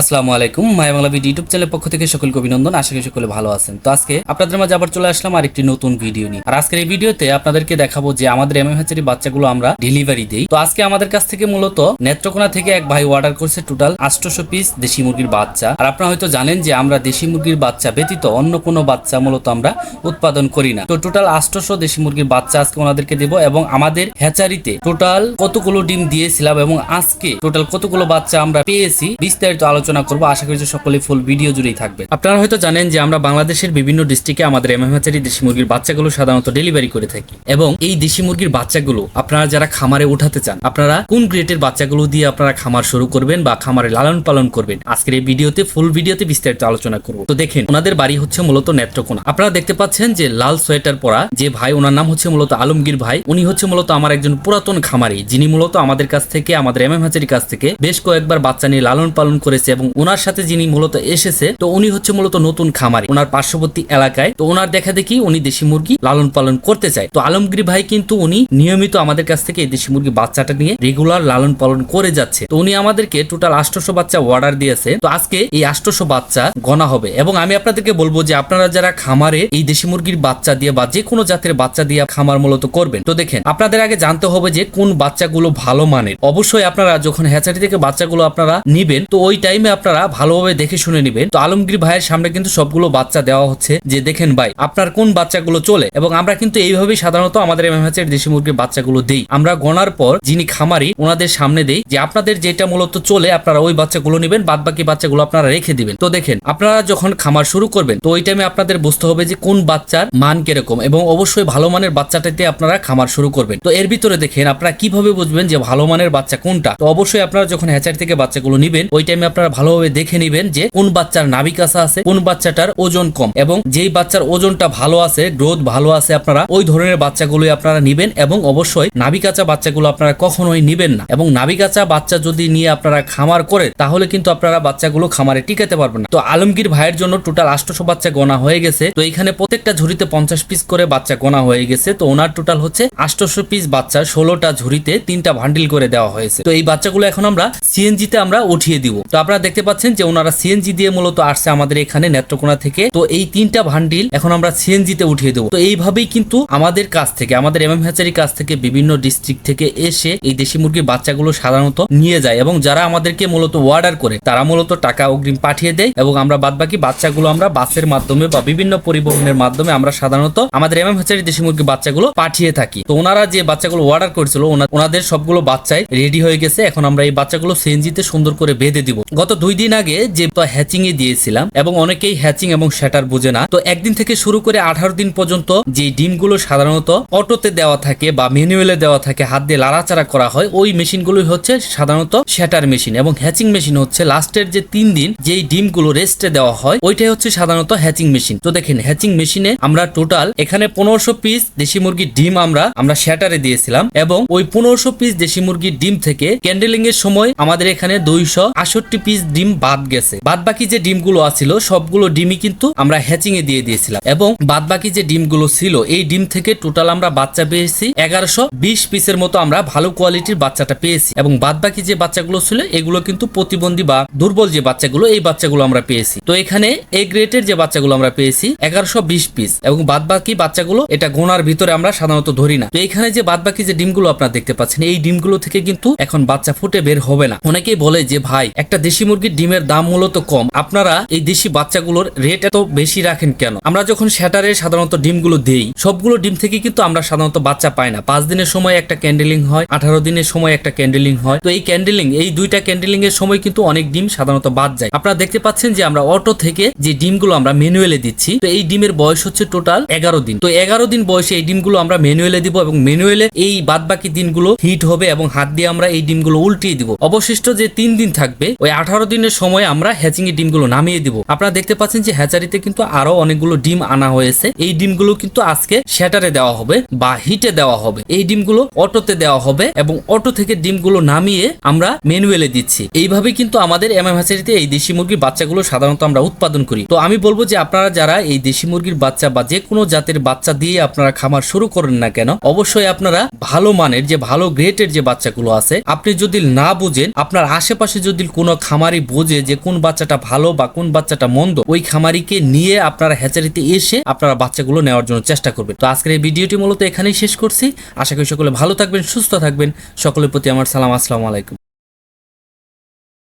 আসসালামু আলাইকুম Bangla video YouTube চ্যানেলের পক্ষ থেকে সকলকে অভিনন্দন। আশা করি সকলে ভালো আছেন। তো আজকে আপনাদের মাঝে আবার চলে আসলাম আরেকটি নতুন ভিডিও নিয়ে। আর আজকের এই ভিডিওতে আপনাদেরকে দেখাবো যে আমাদের এমএম হ্যাচারি বাচ্চাগুলো আমরা ডেলিভারি দেই। তো আজকে আমাদের কাছ থেকে মূলত নেত্রকোনা থেকে এক ভাই অর্ডার করছে টোটাল আটশোশো পিস দেশি মুরগির বাচ্চা। আর আপনারা হয়তো জানেন যে আমরা দেশি মুরগির বাচ্চা ব্যতীত অন্য কোনো বাচ্চা মূলত আমরা উৎপাদন করি না। তো টোটাল আটশোশো দেশি মুরগির বাচ্চা আজকে ওনাদেরকে দেবো এবং আমাদের হ্যাচারিতে টোটাল কতগুলো ডিম দিয়েছিলাম এবং আজকে টোটাল কতগুলো বাচ্চা আমরা পেয়েছি বিস্তারিত আলোচনা করব। আশা করি যে সকলে ফুল ভিডিও জুড়েই থাকবে। আপনারা হয়তো জানেন যে আমরা বাংলাদেশের বিভিন্ন ডিস্ট্রিক্টে আমাদের এমএমহাচারি দেশি মুরগির বাচ্চাগুলো সাধারণত ডেলিভারি করে থাকি। এবং এই দেশি মুরগির বাচ্চাগুলো আপনারা যারা খামারে উঠাতে চান, আপনারা কোন গ্রেটের বাচ্চাগুলো দিয়ে আপনারা খামার শুরু করবেন বা খামারে লালন পালন করবেন, আজকের এই ভিডিওতে ফুল ভিডিওতে বিস্তারিত আলোচনা করব। তো দেখেন, ওনাদের বাড়ি হচ্ছে মূলত নেত্রকোনা। আপনারা দেখতে পাচ্ছেন যে লাল সোয়েটার পরা যে ভাই, ওনার নাম হচ্ছে মূলত আলমগীর ভাই। উনি হচ্ছে মূলত আমার একজন পুরাতন খামারি, যিনি মূলত আমাদের কাছ থেকে, আমাদের এমএম হাজারির কাছ থেকে বেশ কয়েকবার বাচ্চা নিয়ে লালন পালন করেছে এবং ওনার সাথে যিনি মূলত এসেছে, তো উনি হচ্ছে মূলত নতুন খামারি। ওনার পার্শ্ববর্তী এলাকায়, তো ওনার দেখা দেখি উনি দেশি মুরগি লালন পালন করতে চায়। তো আলমগীর ভাই কিন্তু উনি নিয়মিত আমাদের কাছ থেকে এই দেশি মুরগি বাচ্চাটা নিয়ে রেগুলার লালন পালন করে যাচ্ছে। তো উনি আমাদেরকে টোটাল আটশোশো বাচ্চা অর্ডার দিয়েছে। তো আজকে এই আটশোশো বাচ্চা গণা হবে এবং আমি আপনাদেরকে বলব যে আপনারা যারা খামারে এই দেশি মুরগির বাচ্চা দিয়ে বা যে কোনো জাতের বাচ্চা দিয়ে খামার মূলত করবেন, তো দেখেন, আপনাদের আগে জানতে হবে যে কোন বাচ্চাগুলো ভালো মানের। অবশ্যই আপনারা যখন হ্যাচারি থেকে বাচ্চাগুলো আপনারা নিবেন, তো ওই টাইমে আপনারা ভালোভাবে দেখে শুনে নিবেন। তো আলমগীর ভাইয়ের সামনে কিন্তু সবগুলো বাচ্চা দেওয়া হচ্ছে যে দেখেন ভাই, আপনার কোন বাচ্চাগুলো চলে? এবং আমরা কিন্তু এইভাবেই সাধারণত আমাদের এমএমএচের দেশি মুরগির বাচ্চাগুলো দেই। আমরা গণার পর যিনি খামারি, ওনাদের সামনে দেই যে আপনাদের যেটা মূলত চলে, আপনারা ওই বাচ্চাগুলো নেবেন বাদ বাকি বাচ্চাগুলো আপনারা রেখে দিবেন। তো দেখেন, আপনারা যখন খামার শুরু করবেন, তো ওই টাইমে আপনাদের বুঝতে হবে যে কোন বাচ্চার মান কীরকম এবং অবশ্যই ভালো মানের বাচ্চাটাতে আপনারা খামার শুরু করবেন। তো এর ভিতরে দেখেন, আপনারা কীভাবে বুঝবেন যে ভালো মানের বাচ্চা কোনটা? তো অবশ্যই আপনারা যখন হ্যাচার থেকে বাচ্চাগুলো নিবেন, ওই টাইমে আপনারা ভালোভাবে দেখে নিবেন যে কোন বাচ্চার নাবিক আসা আছে, কোন বাচ্চাটার ওজন কম এবং যেই বাচ্চার ওজনটা ভালো আছে গ্রোথ ভালো আছে আপনারা ওই ধরনের বাচ্চাগুলোই আপনারা নিবেন এবং অবশ্যই নাবিকাচা বাচ্চাগুলো আপনারা কখনোই নিবেন না এবং নাবিকাচা বাচ্চা যদি নিয়ে আপনারা খামার করেন, তাহলে কিন্তু আপনারা বাচ্চাগুলো খামারে টিকাতে পারবেন না। তো আলমগীর ভাইয়ের জন্য টোটাল আটশোশো বাচ্চা গোনা হয়ে গেছে। তো এখানে প্রত্যেকটা ঝুড়িতে পঞ্চাশ পিস করে বাচ্চা গোনা হয়ে গেছে। তো ওনার টোটাল হচ্ছে আটশোশো পিস বাচ্চা ষোলোটা ঝুড়িতে তিনটা ভান্ডিল করে দেওয়া হয়েছে। তো এই বাচ্চাগুলো এখন আমরা সিএনজি তে আমরা উঠিয়ে দিব। তো আপনারা দেখতে পাচ্ছেন যে ওনারা সিএনজি দিয়ে মূলত আসছে আমাদের এখানে নেত্রকোনা থেকে। তো এই তিনটা ভান্ডিল এখন আমরা সিএনজি তে উঠিয়ে দেবো। তো এইভাবেই কিন্তু আমাদের কাছ থেকে, আমাদের এম এম হ্যাচারির কাছ থেকে বিভিন্ন ডিস্ট্রিক্ট থেকে এসে এই দেশি মুরগির বাচ্চাগুলো সাধারণত নিয়ে যায় এবং যারা আমাদেরকে মূলত অর্ডার করে, তারা মূলত টাকা অগ্রিম পাঠিয়ে দেয় এবং আমরা বাদবাকি বাচ্চাগুলো আমরা বাসের মাধ্যমে বা বিভিন্ন পরিবহনের মাধ্যমে আমরা সাধারণত আমাদের এম এম হ্যাচারি দেশি মুরগির বাচ্চাগুলো পাঠিয়ে থাকি। তো ওনারা যে বাচ্চাগুলো অর্ডার করেছিল, ওনা- ওনাদের সবগুলো বাচ্চাই রেডি হয়ে গেছে। এখন আমরা এই বাচ্চাগুলো সিএনজিতে সুন্দর করে বেঁধে দিব। গত দুই দিন আগে যে হ্যাচিং এ দিয়েছিলাম, এবং অনেকেই হ্যাচিং এবং শ্যাটার বুঝে না। তো একদিন থেকে শুরু করে আঠারো দিন পর্যন্ত যে ডিমগুলো সাধারণত অটোতে দেওয়া থাকে বা ম্যানুয়ালে দেওয়া থাকে, হাত দিয়ে লাড়াচাড়া করা হয়, ওই মেশিনগুলোই হচ্ছে সাধারণত শ্যাটার মেশিন এবং হ্যাচিং মেশিন হচ্ছে লাস্টের যে তিন দিন যেই ডিমগুলো রেস্টে দেওয়া হয়, ওইটাই হচ্ছে সাধারণত হ্যাচিং মেশিন তো দেখেন হ্যাচিং মেশিনে আমরা টোটাল এখানে পনেরোশো পিস দেশি মুরগির ডিম আমরা আমরা শ্যাটারে দিয়েছিলাম এবং ওই পনেরোশো পিস দেশি মুরগির ডিম থেকে ক্যান্ডেলিং এর সময় আমাদের এখানে দুইশো আষট্টি পিস ডিম বাদ গেছে। বাদ বাকি যে ডিমগুলো আছিল, সবগুলো ডিমই কিন্তু আমরা হ্যাচিং এ দিয়ে দিয়েছিলাম। এবং বাদ বাকি যে ডিমগুলো ছিল, এই ডিম থেকে টোটাল আমরা বাচ্চা পেয়েছি এগারোশো বিশ পিসের মতো আমরা ভালো কোয়ালিটির বাচ্চাটা পেয়েছি। এবং বাদ বাকি যে বাচ্চাগুলো ছিল, এগুলো কিন্তু প্রতিবন্ধী বা দুর্বল যে বাচ্চাগুলো, এই বাচ্চাগুলো আমরা পেয়েছি। তো এখানে এ গ্রেটের যে বাচ্চাগুলো আমরা পেয়েছি, এগারোশো বিশ পিস। এবং বাদ বাকি বাচ্চাগুলো, এটা গোনার ভিতরে আমরা সাধারণত ধরি না। তো এখানে যে বাদ বাকি যে ডিমগুলো আপনারা দেখতে পাচ্ছেন, এই ডিমগুলো থেকে কিন্তু এখন বাচ্চা ফুটে বের হবে না। অনেকেই বলে যে, ভাই, একটা দেশি মুরগির ডিমের দাম মূলত কম। আপনারা এই দেশি বাচ্চাগুলোর রেট এত বেশি রাখেন কেন? আমরা যখন শ্যাটারে সাধারণত ডিমগুলো দেই, সবগুলো ডিম থেকে কিন্তু আমরা সাধারণত বাচ্চা পাই না। পাঁচ দিনের সময় একটা ক্যান্ডেলিং হয়, আঠারো দিনের সময় একটা ক্যান্ডেলিং হয়। তো এই ক্যান্ডেলিং এই দুইটা ক্যান্ডেলিং এর সময় কিন্তু অনেক ডিম সাধারণত বাদ যায়। আপনারা দেখতে পাচ্ছেন যে আমরা অটো থেকে যে ডিমগুলো আমরা ম্যানুয়ালে দিচ্ছি, তো এই ডিমের বয়স হচ্ছে টোটাল এগারো দিন। তো এগারো দিন বয়সে এই ডিমগুলো আমরা ম্যানুয়ালে দিব এবং ম্যানুয়ালে এই বাদ বাকি দিনগুলো হিট হবে এবং হাত দিয়ে আমরা এই ডিমগুলো উল্টিয়ে দিব। অবশিষ্ট যে তিন দিন থাকবে, ওই আঠারো দিনের সময় আমরা হ্যাচিং এর ডিমগুলো নামিয়ে দিব। আপনারা দেখতে পাচ্ছেন যে হ্যাচারিতে কিন্তু আরও অনেকগুলো ডিম আনা হয়েছে। এই ডিমগুলো কিন্তু আজকে শ্যাটারে দেওয়া হবে বা হিটে দেওয়া হবে। এই ডিমগুলো অটোতে দেওয়া হবে এবং অটো থেকে ডিমগুলো নামিয়ে আমরা ম্যানুয়ালে দিচ্ছি। এইভাবে কিন্তু আমাদের এমএম হ্যাচারিতে এই দেশি মুরগির বাচ্চাগুলো সাধারণত আমরা উৎপাদন করি। তো আমি বলব যে আপনারা যারা এই দেশি মুরগির বাচ্চা বা যে কোনো জাতের বাচ্চা দিয়ে আপনারা খামার শুরু করেন না কেন, অবশ্যই আপনারা ভালো মানের যে ভালো গ্রেটের যে বাচ্চাগুলো আছে, আপনি যদি না বুঝেন, আপনার আশেপাশে যদি কোনো খামার খামারি বোঝে যে কোন বাচ্চাটা ভালো বা কোন বাচ্চাটা মন্দ, ওই খামারিকে নিয়ে আপনারা হ্যাচারিতে এসে আপনারা বাচ্চাগুলো নেওয়ার জন্য চেষ্টা করবেন। তো আজকের এই ভিডিওটি মূলত এখানেই শেষ করছি। আশা করি সকলে ভালো থাকবেন, সুস্থ থাকবেন। সকলের প্রতি আমার সালাম, আসসালামু আলাইকুম।